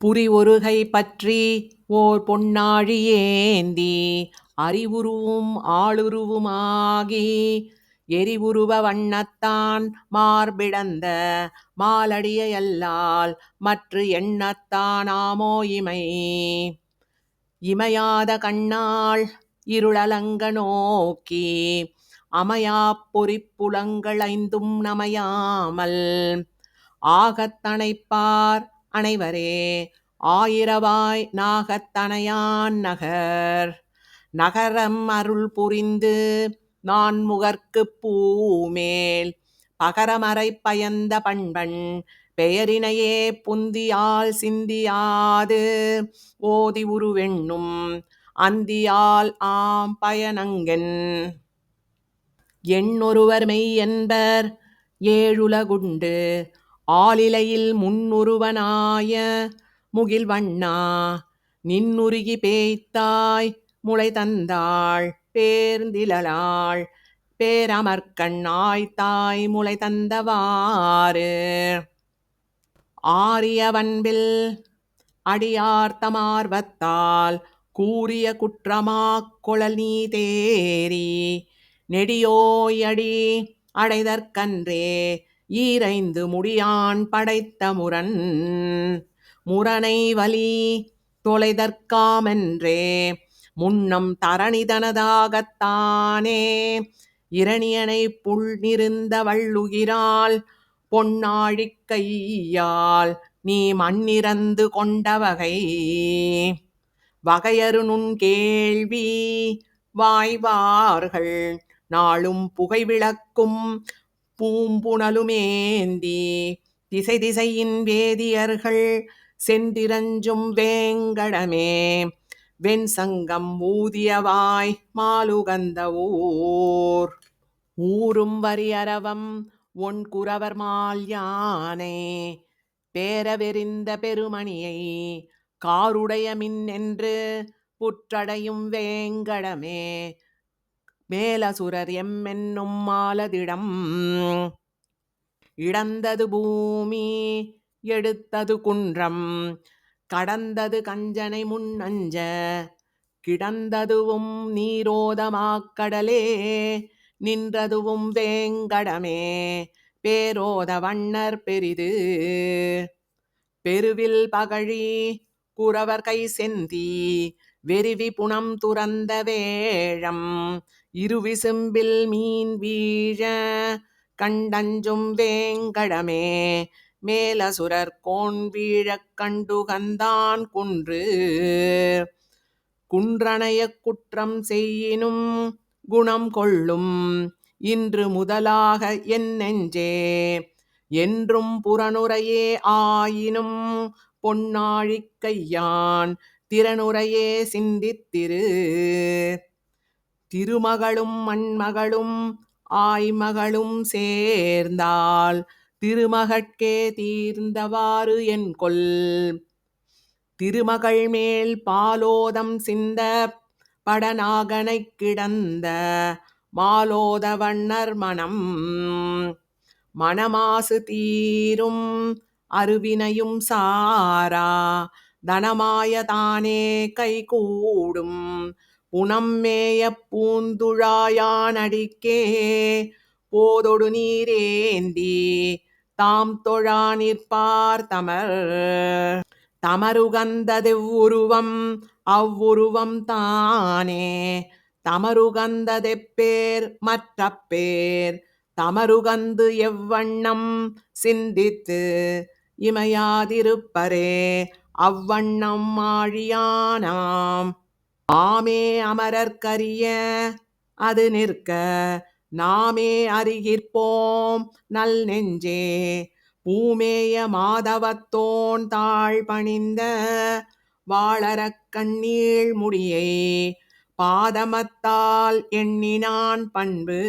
புரி ஒருகை பற்றி ஓர் பொன்னாழி ஏந்தி அறிவுருவும் ஆளுருவுமாகி எரிவுருவ வண்ணத்தான் மார்பிடந்த மாலடியல்லால் மற்று எண்ணத்தானாமோ இமை. இமையாத கண்ணாள் இருளலங்க நோக்கி அமையாப் பொறிப்புலங்களைந்தும் நமையாமல் ஆகத்தணைப்பார் அனைவரே ஆயிரவாய் நாகத்தனையான் நகர். நகரம் அருள் புரிந்து நான் முகர்க்குப் பூமேல். பகரமறை பயந்த பண்பன் பெயரினையே புந்தியால் சிந்தியாது. ஓதி உருவெண்ணும் அந்தியால் ஆம் பயனங்கன். எண்ணொருவர் மெய் என்பர் ஏழுலகுண்டு ஆலிலையில் முன்னுருவனாய முகில்வண்ணா நின்னுருகி பேய்த்தாய் முளை தந்தாள் பேர்ந்திழலாள் பேரமர்க்கண் ஆய்த்தாய் முளை தந்தவாறு ஆரிய வன்பில் அடியார்த்தமார்வத்தால் கூறிய குற்றமாக் கொளல் நீ தேரி நெடியோயடி அடைதற்கன்றே ஈரைந்து முடியான் படைத்த முரண். முரணை வலி தொலைதற்காமென்றே. முன்னம் தரணிதனதாகத்தானே. இரணியனைப் புள்நிருந்த வள்ளுகிறாள் பொன்னாழிக் கையால் நீ மண்ணிறந்து கொண்டவகை. வகையரு நுண் கேள்வி வாய்வார்கள் நாளும் புகைவிளக்கும் பூம்புணலுமேந்தி திசை திசையின் வேதியர்கள் சென்றிரஞ்சும் வேங்கடமே. வெண் சங்கம் ஊதியவாய் மாலுகந்த ஊர். ஊரும் வரியரவம் ஒன் குறவர் மால் யானை பேரவெறிந்த பெருமணியை காருடைய மின் என்று புற்றடையும் வேங்கடமே. மேலசுரர் எம்மென்னும் மாலதிடம். இடந்தது பூமி எடுத்தது குன்றம். கடந்தது கஞ்சனை முன்னஞ்ச கிடந்ததுவும் நீரோதமாக்கடலே. நின்றதுவும் வேங்கடமே பேரோத வண்ணர் பெரிது. பெருவில் பகழி குறவர் கை செந்தி வெறிவி புணம் துறந்த வேழம் இருவிசும்பில் மீன் வீழ கண்டஞ்சும் வேங்கடமே மேலசுரர் கோன் வீழக் கண்டுகந்தான் குன்று. குன்றணைய குற்றம் செய்யினும் குணம் கொள்ளும் இன்று முதலாக என் நெஞ்சே. என்றும் புறனுரையே ஆயினும் பொன்னாழிக் கையான் திறனுரையே சிந்தித்திரு. திருமகளும் மண்மகளும் ஆய்மகளும் சேர்ந்தால் திருமகட்கே தீர்ந்தவாறு என் கொல். திருமகள் மேல் பாலோதம் சிந்த படநாகனை கிடந்த மாலோத வண்ணர் மனம். மனமாசு தீரும் அருவினையும் சாரா. தனமாய தானே கைகூடும். புனம்மேய பூந்துழாயானடிக்கே. போதொடு நீரேந்தி தாம் தொழா நிற்பார் தமர். தமருகந்ததெவ்வுருவம் அவ்வுருவம் தானே. தமருகந்ததெப்பேர் மற்ற பேர் தமருகந்து எவ்வண்ணம் சிந்தித்து இமையாதிருப்பரே. அவ்வண்ணம் ஆழியானாம் ஆமே அமரர்க்கரிய அது நிற்க நாமே அறிகிற்போம் நல் நெஞ்சே பூமேய மாதவத்தோன் தாழ் பணிந்த வாழறக் கண்ணீழ் முடியை பாதமத்தால் எண்ணினான் பண்பு.